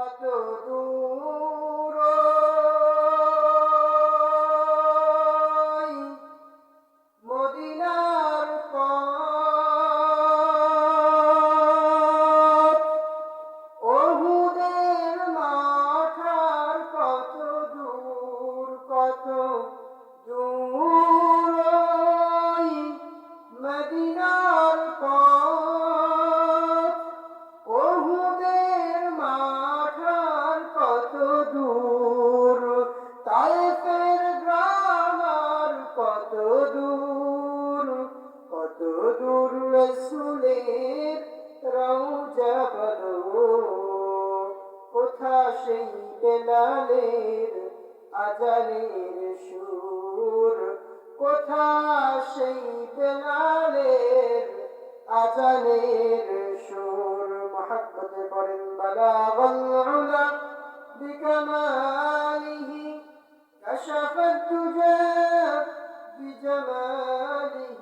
কত দূর তাইফের কত দূর কত দূর রসুলের রৌজা কোথা সেই বেলালের আজানের সুর? কোথা সেই বেলালের আজানের সুর? মহাব্বতে করেন বালা বল্লা বিকমালিহি كشف الدجى بجماله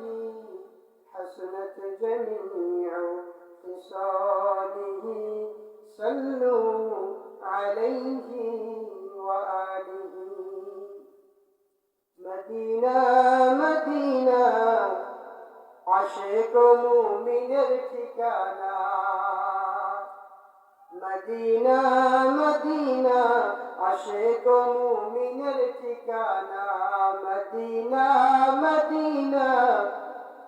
حسنت جميع خصاله صلوا عليه وآله مدينة مدينة عشق مؤمن ارتكانا মদিনা মদিনা আশেক মুমিনের ঠিকানা মদিনা মদিনা।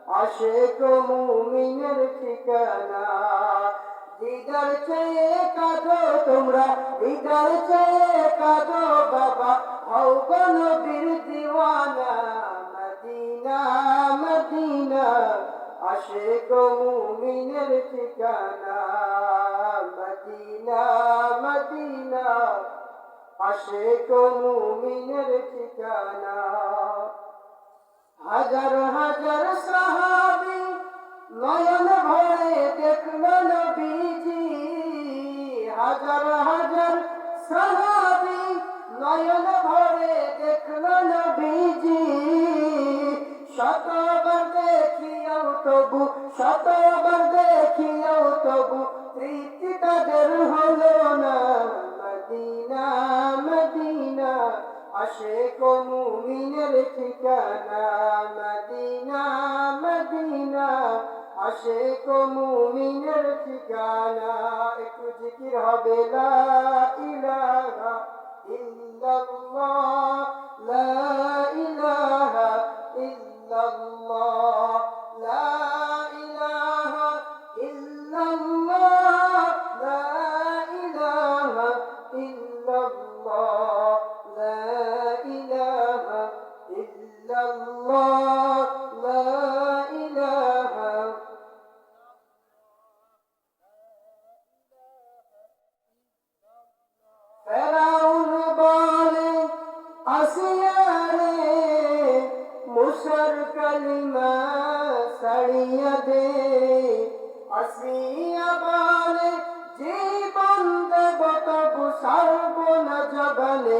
আশেক মুমিনের ঠিকানা। দিদার চেয়ে কাঁদো তোমরা, দিদার চেয়ে কাঁদো বাবা। হও নবীর দিওয়ানা, মদিনা মদিনা। আশেক মুমিনের আশেক মুমিনের ঠিকানা। হাজার হাজার সাহাবি নয়ন ভরে দেখল নবীজি। হাজার হাজার সাহাবি নয়ন ভরে দেখল নবীজি। শতবার দেখিয়াও তবু, শতবার দেখিয়াও তবু, তৃপ্তি তাদের হলো না। মদিনা মদিনা, আশেক মুমিনের ঠিকানা। মদিনা মদিনা, আশেক মুমিনের ঠিকানা। একটু জিকির হবে, লা ইলাহা ইল্লাল্লাহ, লা ইলাহা ইল্লাল্লাহ, লা ইলাহা ইল্লাল্লাহ। আসিয়ারে মুসর কালিমা সাড়িয়া দে। আসিয়া বলে জীবন দেব তবু সর্ব না জগলে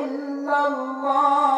ইল্লাল্লাহ।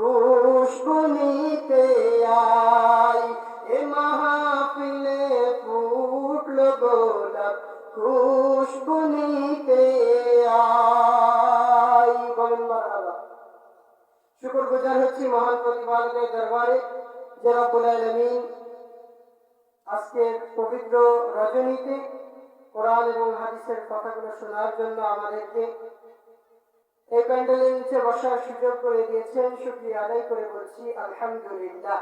গোলাপ খুশবু নিতে আয় এ মাহফিলে ফুটলো গোলাপ খুশবু নিতে আয় বলেন মারহাবা শুকর গুজার হচ্ছি মহান প্রতিপালকের দরবারে, যে রব্বুল আলামিন আজকের পবিত্র রজনীতে কোরআন এবং হাদিসের কথাগুলো শোনার জন্য আমাদেরকে এই প্যান্ডেলের নিচে বসার সুযোগ করে দিয়েছেন শুক্রিয়া আদায় করে বলছি আলহামদুলিল্লাহ।